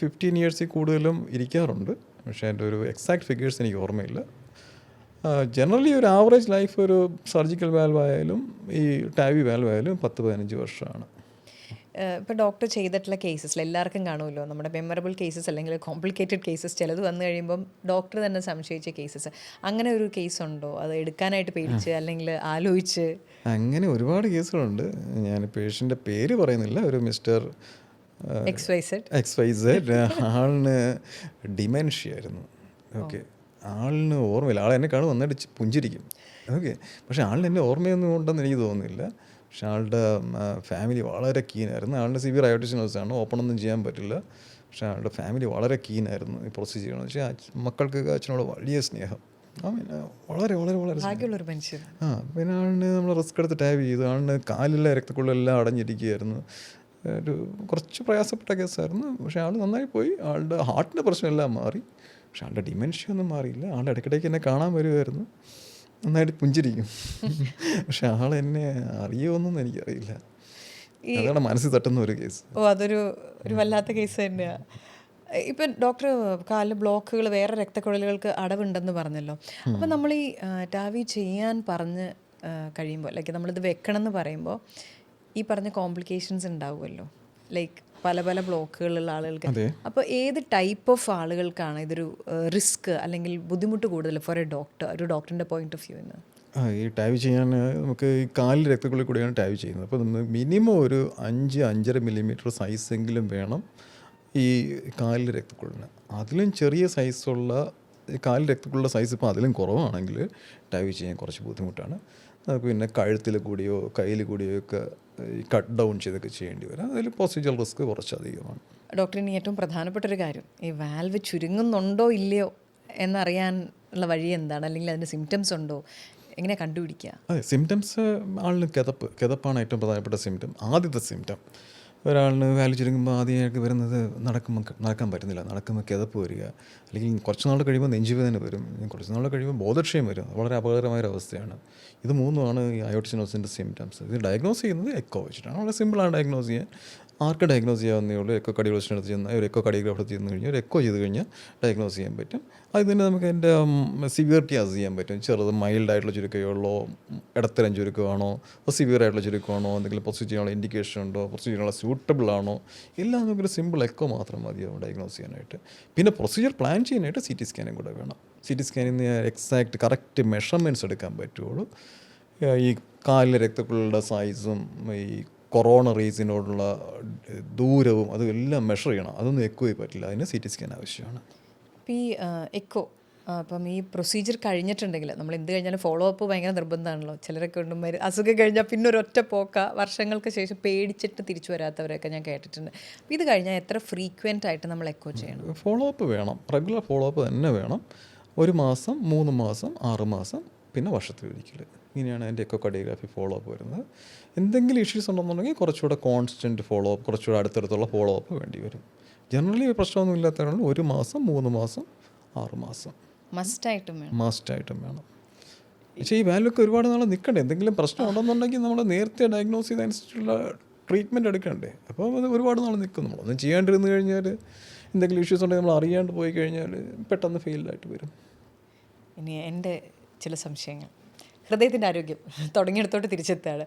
ഫിഫ്റ്റീൻ ഇയേഴ്സിൽ കൂടുതലും ഇരിക്കാറുണ്ട്. പക്ഷേ അതിന്റെ ഒരു എക്സാക്ട് ഫിഗേഴ്സ് എനിക്ക് ഓർമ്മയില്ല. ജനറലി ഒരു ആവറേജ് ലൈഫ് ഒരു സർജിക്കൽ വാൽവ് ആയാലും ഈ ടാവി വാൽവ് ആയാലും പത്ത് പതിനഞ്ച് വർഷമാണ്. ഇപ്പോൾ ഡോക്ടർ ചെയ്തിട്ടുള്ള കേസസിൽ എല്ലാവർക്കും കാണുമല്ലോ. നമ്മുടെ മെമ്മറബിൾ കേസസ് അല്ലെങ്കിൽ കോംപ്ലിക്കേറ്റഡ് കേസസ് ചിലത് വന്നു കഴിയുമ്പം ഡോക്ടർ തന്നെ സംശയിച്ച കേസസ് അങ്ങനെ ഒരു കേസ് ഉണ്ടോ? അത് എടുക്കാനായിട്ട് പേടിച്ച് അല്ലെങ്കിൽ ആലോചിച്ച്? അങ്ങനെ ഒരുപാട് കേസുകളുണ്ട് ഞാൻ പേഷ്യന്റെ പേര് പറയുന്നില്ല. ഒരു മിസ്റ്റർ എക്സ് വൈ സെഡ് ആളിന് ഡിമെൻഷ്യ ആയിരുന്നു. ഓക്കെ ആളിന് ഓർമ്മയില്ല. ആൾ എന്നെ കാണും വന്നടിച്ച് പുഞ്ചിരിക്കും. ഓക്കെ. പക്ഷേ ആളിന് എന്റെ ഓർമ്മയൊന്നും ഉണ്ടെന്ന് എനിക്ക് തോന്നുന്നില്ല. പക്ഷേ ആളുടെ ഫാമിലി വളരെ കീനായിരുന്നു. ആളുടെ സിവിയർ ഡയബറ്റീസ് ആണ് ഓപ്പൺ ഒന്നും ചെയ്യാൻ പറ്റില്ല. പക്ഷേ ആളുടെ ഫാമിലി വളരെ കീനായിരുന്നു ഈ പ്രോസസ് ചെയ്യണമെന്ന് വെച്ചാൽ മക്കൾക്ക് മക്കൾക്കൊക്കെ അച്ഛനോട് വലിയ സ്നേഹം. വളരെ വളരെ വളരെ മനുഷ്യൻ. ആ പിന്നെ ആളിന് നമ്മൾ റിസ്ക് എടുത്ത് ടാബ് ചെയ്തു. ആളിന് കാലിലെ രക്തക്കുള്ളെല്ലാം അടഞ്ഞിരിക്കുകയായിരുന്നു. ഒരു കുറച്ച് പ്രയാസപ്പെട്ട കേസായിരുന്നു പക്ഷേ ആൾ നന്നായി പോയി. ആളുടെ ഹാർട്ടിന്റെ പ്രശ്നമെല്ലാം മാറി. പക്ഷെ ആളുടെ ഡിമെൻഷ്യ ഒന്നും മാറിയില്ല. ആളുടെ ഇടയ്ക്കിടയ്ക്ക് എന്നെ കാണാൻ വരുമായിരുന്നു നന്നായിട്ട് പുഞ്ചിരിക്കും. പക്ഷെ ആൾ എന്നെ അറിയുമെന്നൊന്നും എനിക്കറിയില്ല. അതാണ് മനസ്സിൽ തട്ടുന്ന ഒരു കേസ് ഓ അതൊരു ഒരു വല്ലാത്ത കേസ് തന്നെയാണ് ഇപ്പം ഡോക്ടർ കാലിൽ ബ്ലോക്കുകൾ വേറെ രക്തക്കുഴലുകൾക്ക് അടവുണ്ടെന്ന് പറഞ്ഞല്ലോ. അപ്പം നമ്മൾ ഈ ടാവി ചെയ്യാൻ പറഞ്ഞ് കഴിയുമ്പോൾ ലൈക്ക് നമ്മളിത് വെക്കണം എന്ന് പറയുമ്പോൾ ഈ പറഞ്ഞ കോംപ്ലിക്കേഷൻസ് ഉണ്ടാവുമല്ലോ. ലൈക്ക് പല പല ബ്ലോക്കുകളുള്ള ആളുകൾക്ക്. അപ്പൊ അപ്പോൾ ഏത് ടൈപ്പ് ഓഫ് ആളുകൾക്കാണ് ഇതൊരു റിസ്ക് അല്ലെങ്കിൽ ബുദ്ധിമുട്ട് കൂടുതൽ ഫോർ എ ഡോക്ടർ ഒരു ഡോക്ടറിന്റെ പോയിന്റ് ഓഫ് വ്യൂ എന്ന് ഈ ടൈവ് ചെയ്യാൻ നമുക്ക് ഈ കാലിൽ രക്തക്കുള്ളിൽ കൂടിയാണ് ടൈവ് ചെയ്യുന്നത്. അപ്പോൾ നമ്മൾ മിനിമം ഒരു അഞ്ച് അഞ്ചര മില്ലിമീറ്റർ സൈസെങ്കിലും വേണം ഈ കാലിൽ രക്തക്കുള്ളിന് അതിലും ചെറിയ സൈസുള്ള കാലിൽ രക്തക്കുള്ള സൈസ് ഇപ്പോൾ അതിലും കുറവാണെങ്കിൽ ടൈവ് ചെയ്യാൻ കുറച്ച് ബുദ്ധിമുട്ടാണ്. നമുക്ക് പിന്നെ കഴുത്തിൽ കൂടിയോ കയ്യിൽ കൂടിയോ ഒക്കെ ഈ കട്ട് ഡൗൺ ചെയ്തൊക്കെ ചെയ്യേണ്ടി വരും. അതിൽ പ്രൊസീജിയർ റിസ്ക് കുറച്ചധികമാണ് ഡോക്ടറിന് ഏറ്റവും പ്രധാനപ്പെട്ട ഒരു കാര്യം ഈ വാൽവ് ചുരുങ്ങുന്നുണ്ടോ ഇല്ലയോ എന്നറിയാനുള്ള വഴി എന്താണ്? അല്ലെങ്കിൽ അതിന് സിംറ്റംസ് ഉണ്ടോ? എങ്ങനെ കണ്ടുപിടിക്കുക? അതെ സിംറ്റംസ് ആളിന് കിതപ്പ് കിതപ്പാണ് ഏറ്റവും പ്രധാനപ്പെട്ട സിംറ്റം ആദ്യത്തെ സിംറ്റം ഒരാളിന് വാല്യൂ ചുരുങ്ങുമ്പോൾ ആദ്യമായിട്ട് വരുന്നത് നടക്കുമ്പോൾ നടക്കാൻ പറ്റുന്നില്ല. നടക്കുമ്പോൾ കിതപ്പ് വരിക. അല്ലെങ്കിൽ കുറച്ച് നാൾ കഴിയുമ്പോൾ നെഞ്ചുവേദന വരും. കുറച്ച് നാൾ കഴിയുമ്പോൾ ബോധക്ഷയം വരും. വളരെ അപകടകരമായ ഒരു അവസ്ഥയാണ് ഇത് മൂന്നുമാണ് ഈ അയോട്ടിസിനോസിന്റെ സിംറ്റംസ് ഇത് ഡയഗ്നോസ് ചെയ്യുന്നത് എക്കോ വെച്ചിട്ടാണ്. വളരെ സിമ്പിളാണ് ഡയഗ്നോസ് ചെയ്യാൻ. ആർക്ക് ഡയഗ്നോസ് ചെയ്യാവുന്നേ ഉള്ളൂ? എക്കോ കടിയോളജിനടുത്ത് ചെന്ന് ഒരു എക്കോ കടിയോഗ്രാഫർ ചെന്ന് കഴിഞ്ഞാൽ ഒരു എക്കോ ചെയ്ത് കഴിഞ്ഞാൽ ഡയഗ്നോസ് ചെയ്യാൻ പറ്റും. അത് തന്നെ നമുക്ക് അതിന്റെ സിവിയറിറ്റി അത് ചെയ്യാൻ പറ്റും. ചെറുത് മൈൽഡ് ആയിട്ടുള്ള ചുരുക്കമേ ഉള്ളോ. ഇടത്തരം ചുരുക്കമാണോ? സിവിയർ ആയിട്ടുള്ള ചുരുക്കമാണോ? എന്തെങ്കിലും ചെയ്യാനുള്ള ഇൻഡിക്കേഷൻ ഉണ്ടോ? പ്രൊസീജിയറുള്ള സ്യൂട്ടബിൾ ആണോ? എല്ലാം നമുക്കൊരു സിമ്പിൾ എക്കോ മാത്രം മതിയാവും ഡയഗ്നോസ് ചെയ്യാനായിട്ട്. പിന്നെ പ്രൊസീജിയർ പ്ലാൻ ചെയ്യാനായിട്ട് സി ടി സ്കാനും കൂടെ വേണം. സി ടി സ്കാനിൽ നിന്ന് എക്സാക്ട് കറക്റ്റ് മെഷർമെന്റ്സ് എടുക്കാൻ പറ്റുള്ളൂ. ഈ കാലിലെ രക്തക്കുള്ളുടെ സൈസും ഈ കൊറോണ റീസിനോടുള്ള ദൂരവും അതും എല്ലാം മെഷർ ചെയ്യണം. അതൊന്നും എക്കോ പറ്റില്ല. അതിന് സി ടി സ്കാൻ ആവശ്യമാണ്. ഈ എക്കോ അപ്പം ഈ പ്രൊസീജിയർ കഴിഞ്ഞിട്ടുണ്ടെങ്കിൽ നമ്മൾ എന്ത് കഴിഞ്ഞാലും ഫോളോ അപ്പ് ഭയങ്കര നിർബന്ധമാണല്ലോ. ചിലരൊക്കെ ഉണ്ട് മരു അസുഖം കഴിഞ്ഞാൽ പിന്നെ ഒരു ഒറ്റ പോക്ക വർഷങ്ങൾക്ക് ശേഷം പേടിച്ചിട്ട് തിരിച്ചു വരാത്തവരൊക്കെ ഞാൻ കേട്ടിട്ടുണ്ട്. അപ്പം ഇത് കഴിഞ്ഞാൽ എത്ര ഫ്രീക്വന്റ് ആയിട്ട് നമ്മൾ എക്കോ ചെയ്യണം? ഫോളോ അപ്പ് വേണം. റെഗുലർ ഫോളോ അപ്പ് തന്നെ വേണം. ഒരു മാസം മൂന്ന് മാസം ആറ് മാസം പിന്നെ വർഷത്തിൽ ഒരിക്കൽ ഇങ്ങനെയാണ് എന്റെ ഒക്കെ കഡിയോഗ്രാഫി ഫോളോ അപ്പ് വരുന്നത്. എന്തെങ്കിലും ഇഷ്യൂസ് ഉണ്ടെന്നുണ്ടെങ്കിൽ കുറച്ചുകൂടെ കോൺസ്റ്റന്റ് ഫോളോ അപ്പ് കുറച്ചുകൂടെ അടുത്തടുത്തുള്ള ഫോളോ അപ്പ് വേണ്ടി വരും. ജനറലി പ്രശ്നമൊന്നും ഇല്ലാത്തതാണ് ഒരു മാസം മൂന്ന് മാസം ആറ് മാസം. മസ്റ്റായിട്ടും വേണം. മസ്റ്റായിട്ടും വേണം. പക്ഷേ ഈ വാല്യൂ ഒക്കെ ഒരുപാട് നാളെ നിൽക്കണ്ടേ എന്തെങ്കിലും പ്രശ്നം ഉണ്ടെന്നുണ്ടെങ്കിൽ നമ്മൾ നേരത്തെ ഡയഗ്നോസ് ചെയ്തതനുസരിച്ചുള്ള ട്രീറ്റ്മെന്റ് എടുക്കണ്ടേ? അപ്പോൾ അത് ഒരുപാട് നാൾ നിൽക്കും നമ്മൾ നമ്മളൊന്നും ചെയ്യാണ്ടിരുന്ന് കഴിഞ്ഞാൽ എന്തെങ്കിലും ഇഷ്യൂസ് ഉണ്ടെങ്കിൽ നമ്മൾ അറിയാണ്ട് പോയി കഴിഞ്ഞാൽ പെട്ടെന്ന് ഫെയിൽഡായിട്ട് വരും. ഇനി എന്റെ ചില സംശയങ്ങൾ. ഹൃദയത്തിന്റെ ആരോഗ്യം തുടങ്ങിയിടത്തോട്ട് തിരിച്ചെത്തുകയാണ്.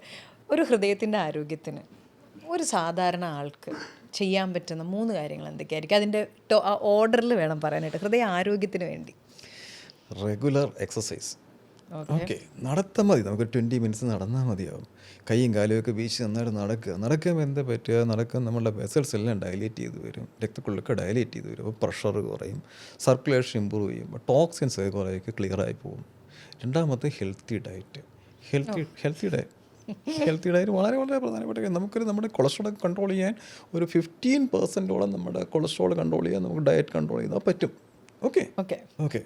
ഒരു ഹൃദയത്തിന്റെ ആരോഗ്യത്തിന് ഒരു സാധാരണ ആൾക്ക് ചെയ്യാൻ പറ്റുന്ന മൂന്ന് കാര്യങ്ങൾ എന്തൊക്കെയായിരിക്കും? അതിന്റെ ഓർഡറിൽ വേണം പറയാനായിട്ട്. ഹൃദയ ആരോഗ്യത്തിന് വേണ്ടി. Regular exercise. ഓക്കെ. നടത്താൽ മതി. നമുക്ക് ട്വന്റി മിനിറ്റ്സ് നടന്നാൽ മതിയാവും. കൈയും കാലും ഒക്കെ വീശി നന്നായിട്ട് നടക്കുക. നടക്കുമ്പോൾ എന്താ പറ്റുക? നടക്കാൻ നമ്മുടെ വെസൽസ് എല്ലാം ഡയലേറ്റ് ചെയ്ത് വരും. രക്തക്കുള്ളൊക്കെ ഡയലേറ്റ് ചെയ്ത് വരും. അപ്പോൾ പ്രഷർ കുറയും. സർക്കുലേഷൻ ഇമ്പ്രൂവ് ചെയ്യും. ടോക്സിൻസ് ഒക്കെ കുറേയൊക്കെ ക്ലിയർ ആയി പോകും. രണ്ടാമത്തെ healthy diet healthy healthy diet healthy diet വളരെ വളരെ പ്രധാനപ്പെട്ട കാര്യം. നമുക്കൊരു നമ്മുടെ കൊളസ്ട്രോൾ കൺട്രോൾ ചെയ്യാൻ ഒരു ഫിഫ്റ്റീൻ പെർസെന്റോളം നമ്മുടെ കൊളസ്ട്രോൾ കൺട്രോൾ ചെയ്യാൻ നമുക്ക് ഡയറ്റ് കൺട്രോൾ ചെയ്താൽ പറ്റും. Okay okay okay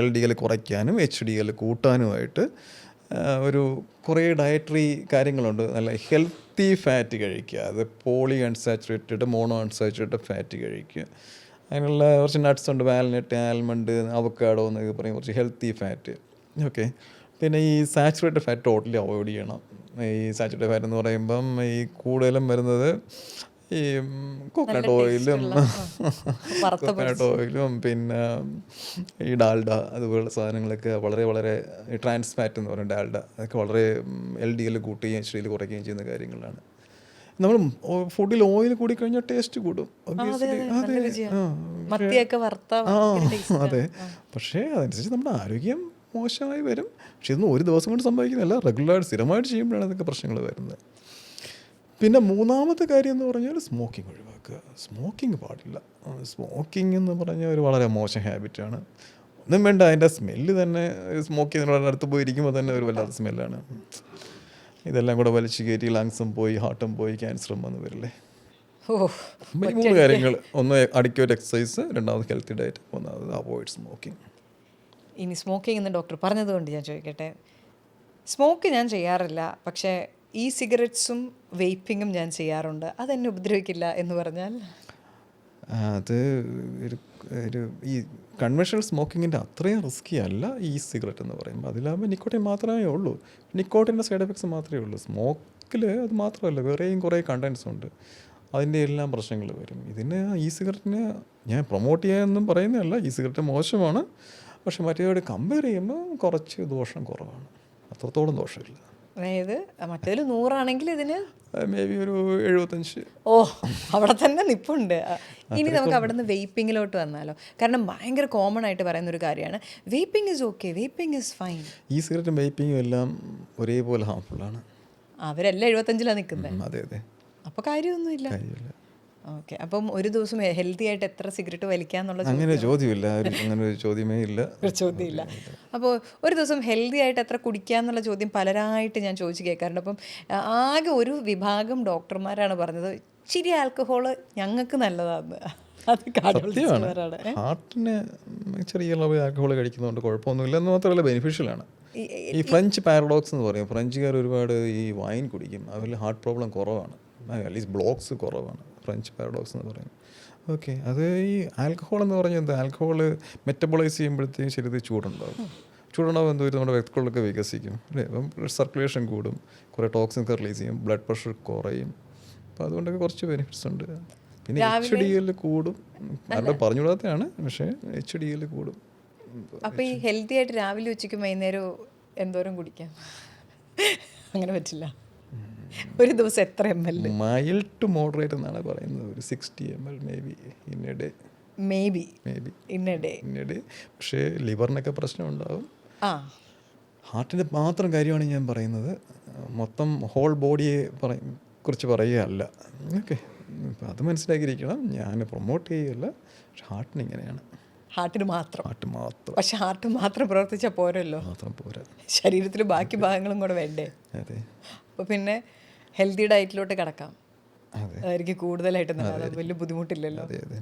L D L കുറയ്ക്കാനും എച്ച് ഡി എൽ കൂട്ടാനുമായിട്ട് ഒരു കുറേ ഡയറ്ററി കാര്യങ്ങളുണ്ട്. നല്ല ഹെൽത്തി ഫാറ്റ് കഴിക്കുക. അത് poly unsaturated mono unsaturated fat കഴിക്കുക. അങ്ങനെയുള്ള കുറച്ച് നട്ട്സ് ഉണ്ട്. വാൽനട്ട് ആൽമണ്ട് അവക്കാഡോ എന്നൊക്കെ പറയും കുറച്ച് ഹെൽത്തി ഫാറ്റ് ഓക്കെ പിന്നെ ഈ സാച്ചുറേറ്റഡ് ഫാറ്റ് ടോട്ടലി അവോയ്ഡ് ചെയ്യണം. ഈ സാച്ചുറേറ്റഡ് ഫാറ്റ് എന്ന് പറയുമ്പം ഈ കൂടുതലും വരുന്നത് ഈ കോക്കനട്ട് ഓയിലും കോക്കനട്ട് ഓയിലും പിന്നെ ഈ ഡാൽഡ അതുപോലുള്ള സാധനങ്ങളൊക്കെ വളരെ വളരെ ട്രാൻസ് ഫാറ്റ് എന്ന് പറയും ഡാൽഡ. അതൊക്കെ വളരെ എൽ ഡി എൽ കൂട്ടുകയും എച്ച് ഡി കുറയ്ക്കുകയും ചെയ്യുന്ന കാര്യങ്ങളാണ്. നമ്മൾ ഫുഡിൽ ഓയിൽ കൂടി കഴിഞ്ഞാൽ ടേസ്റ്റ് കൂടും അതെ. പക്ഷേ അതനുസരിച്ച് നമ്മുടെ ആരോഗ്യം മോശമായി വരും. പക്ഷെ ഇതൊന്നും ഒരു ദിവസം കൊണ്ട് സംഭവിക്കുന്നില്ല. റെഗുലറായിട്ട് സ്ഥിരമായിട്ട് ചെയ്യുമ്പോഴാണ് ഇതൊക്കെ പ്രശ്നങ്ങൾ വരുന്നത്. പിന്നെ മൂന്നാമത്തെ കാര്യം എന്ന് പറഞ്ഞാൽ സ്മോക്കിംഗ് ഒഴിവാക്കുക. സ്മോക്കിംഗ് പാടില്ല. സ്മോക്കിംഗ് എന്ന് പറഞ്ഞാൽ ഒരു വളരെ മോശം ഹാബിറ്റാണ് ഒന്നും വേണ്ട. അതിന്റെ സ്മെല്ല് തന്നെ സ്മോക്ക് ചെയ്യുന്നവരുടെ അടുത്ത് പോയി ഇരിക്കുമ്പോൾ തന്നെ ഒരു വല്ലാത്ത സ്മെല്ലാണ് ഇതെല്ലാം കൂടെ വലിച്ചു കയറ്റി ലങ്സും പോയി ഹാർട്ടും പോയി ക്യാൻസറും വന്ന് വരില്ലേ? മൂന്ന് കാര്യങ്ങൾ. ഒന്ന് അടിക്കൊരു എക്സസൈസ് രണ്ടാമത് ഹെൽത്തി ഡയറ്റ് ഒന്നാമത് അവോയ്ഡ് സ്മോക്കിംഗ് ഇനി സ്മോക്കിംഗ് എന്ന് ഡോക്ടർ പറഞ്ഞതുകൊണ്ട് ഞാൻ ചോദിക്കട്ടെ? സ്മോക്ക് ഞാൻ ചെയ്യാറില്ല. പക്ഷേ ഈ സിഗരറ്റ്സും വെയ്പ്പിങ്ങും ഞാൻ ചെയ്യാറുണ്ട്. അതെന്നെ ഉപദ്രവിക്കില്ല എന്ന് പറഞ്ഞാൽ? അത് ഒരു ഒരു ഈ കൺവെൻഷണൽ സ്മോക്കിങ്ങിന്റെ അത്രയും റിസ്കി അല്ല ഈ സിഗരറ്റ് എന്ന് പറയുമ്പോൾ അതിലാകുമ്പോൾ നിക്കോട്ടിൻ മാത്രമേ ഉള്ളൂ. നിക്കോട്ടിന്റെ സൈഡ് എഫക്ട്സ് മാത്രമേ ഉള്ളൂ. സ്മോക്കിൽ അത് മാത്രമല്ല വേറെയും കുറേ കണ്ടൻസ് ഉണ്ട്. അതിന്റെ എല്ലാം പ്രശ്നങ്ങൾ വരും. ഇതിന് ഈ സിഗരറ്റിന് ഞാൻ പ്രൊമോട്ട് ചെയ്യാമെന്നും പറയുന്നതല്ല. ഈ സിഗരറ്റ് മോശമാണ്. പക്ഷെ മറ്റേതോട് കമ്പയർ ചെയ്യുമ്പോൾ കുറച്ച് ദോഷം കുറവാണ്. അത്രത്തോളം ദോഷമില്ല. അതായത് മറ്റേതിൽ നൂറാണെങ്കിൽ ഇതിന് മേ ബി ഒരു എഴുപത്തഞ്ച്. ഓ അവിടെ തന്നെ നിപ്പുണ്ട്. ഇനി നമുക്ക് അവിടെ നിന്ന് വെയ്പ്പിങ്ങിലോട്ട് വന്നാലോ. കാരണം ഭയങ്കര കോമൺ ആയിട്ട് പറയുന്ന ഒരു കാര്യമാണ്. Vaping is okay vaping is fine ഈ സിഗരറ്റും വെയ്പ്പിങ്ങും എല്ലാം ഒരേപോലെ ഹാംഫുള്ളാണ് അവരെല്ലാം എഴുപത്തഞ്ചിലാണ് നിൽക്കുന്നത് അതെ അതെ. അപ്പോൾ കാര്യമൊന്നുമില്ല. കാര്യമില്ല. ഓക്കെ. അപ്പം ഒരു ദിവസം ഹെൽത്തി ആയിട്ട് എത്ര സിഗരറ്റ് വലിക്കാന്നുള്ള അങ്ങനെ ചോദ്യമില്ല. അങ്ങനെ ഒരു ചോദ്യമേ ഇല്ല. ചോദ്യമില്ല. അപ്പോൾ ഒരു ദിവസം ഹെൽത്തി ആയിട്ട് എത്ര കുടിക്കാന്നുള്ള ചോദ്യം പലരായിട്ട് ഞാൻ ചോദിച്ചു കേൾക്കാറുണ്ട്. അപ്പം ആകെ ഒരു വിഭാഗം ഡോക്ടർമാരാണ് പറഞ്ഞത് ഇച്ചിരി ആൽക്കഹോൾ ഞങ്ങൾക്ക് നല്ലതാണ് അത് കാർഡിയോളജിസ്റ്റുമാരാണ് ഹാർട്ടിന് ചെറിയ അളവ് ആൽക്കഹോൾ കഴിക്കുന്നതുകൊണ്ട് കുഴപ്പമൊന്നുമില്ല. എന്ന് മാത്രമല്ല ബെനിഫിഷ്യലാണ് ഈ ഫ്രഞ്ച് പാരഡോക്സ് എന്ന് പറയും. ഫ്രഞ്ചുകാർ ഒരുപാട് ഈ വൈൻ കുടിക്കും. അവരിൽ ഹാർട്ട് പ്രോബ്ലം കുറവാണ്. അറ്റ്ലീസ്റ്റ് ബ്ലോക്സ് കുറവാണ്. ഫ്രഞ്ച് പാരഡോക്സ് എന്ന് പറയും. ഓക്കെ അത് ഈ ആൽക്കഹോൾ എന്ന് പറഞ്ഞാൽ എന്താ? ആൽക്കഹോൾ മെറ്റബോളൈസ് ചെയ്യുമ്പോഴത്തേക്കും ശരീരത്തിൽ ചൂടുണ്ടാവും. ചൂടുണ്ടാവും എന്തോ നമ്മുടെ വ്യക്തികളൊക്കെ വികസിക്കും അല്ലേ? അപ്പം സർക്കുലേഷൻ കൂടും കുറേ ടോക്സിൻസ് റിലീസ് ചെയ്യും ബ്ലഡ് പ്രഷർ കുറയും. അപ്പോൾ അതുകൊണ്ടൊക്കെ കുറച്ച് ബെനിഫിറ്റ്സ് ഉണ്ട്. പിന്നെ എച്ച് ഡി എൽ കൂടും. അവിടെ പറഞ്ഞുകൂടാത്തതാണ് പക്ഷേ എച്ച് ഡി എൽ കൂടും. അപ്പോൾ ഈ ഹെൽത്തി ആയിട്ട് രാവിലെ ഉച്ചയ്ക്കും വൈകുന്നേരവും എന്തോരം കുടിക്കാം? അങ്ങനെ പറ്റില്ല. ഒരു ദിവസം എത്ര M L mild to moderate എന്നാണ് പറയുന്നത്. ഒരു sixty M L maybe in a day maybe maybe in a day in a day പക്ഷേ ലിവറിനൊക്കെ പ്രശ്നം ഉണ്ടാവും ആ. ഹാർട്ടിന്റെ മാത്രം കാര്യമാണ് ഞാൻ പറയുന്നത്. മൊത്തം ഹോൾ ബോഡിയെ പറ കുറിച്ച് പറയുകയല്ല. ഓക്കെ അത് മനസ്സിലാക്കിയിരിക്കണം. ഞാൻ പ്രൊമോട്ട് ചെയ്യുകയല്ല. പക്ഷെ ഹാർട്ടിന് ഇങ്ങനെയാണ്. ഹാർട്ടിന് മാത്രം. ഹാർട്ട് മാത്രം. പക്ഷെ ഹാർട്ട് മാത്രം പ്രവർത്തിച്ചാൽ പോരല്ലോ. മാത്രം പോരാ. ശരീരത്തിൽ ബാക്കി ഭാഗങ്ങളും കൂടെ വേണ്ടേ? അതെ. അപ്പോൾ പിന്നെ ഹെൽത്തി ഡയറ്റിലോട്ട് കിടക്കാം. അതെ. അതായിരിക്കും കൂടുതലായിട്ട് നല്ലത്. വലിയ ബുദ്ധിമുട്ടില്ലല്ലോ. അതെ അതെ.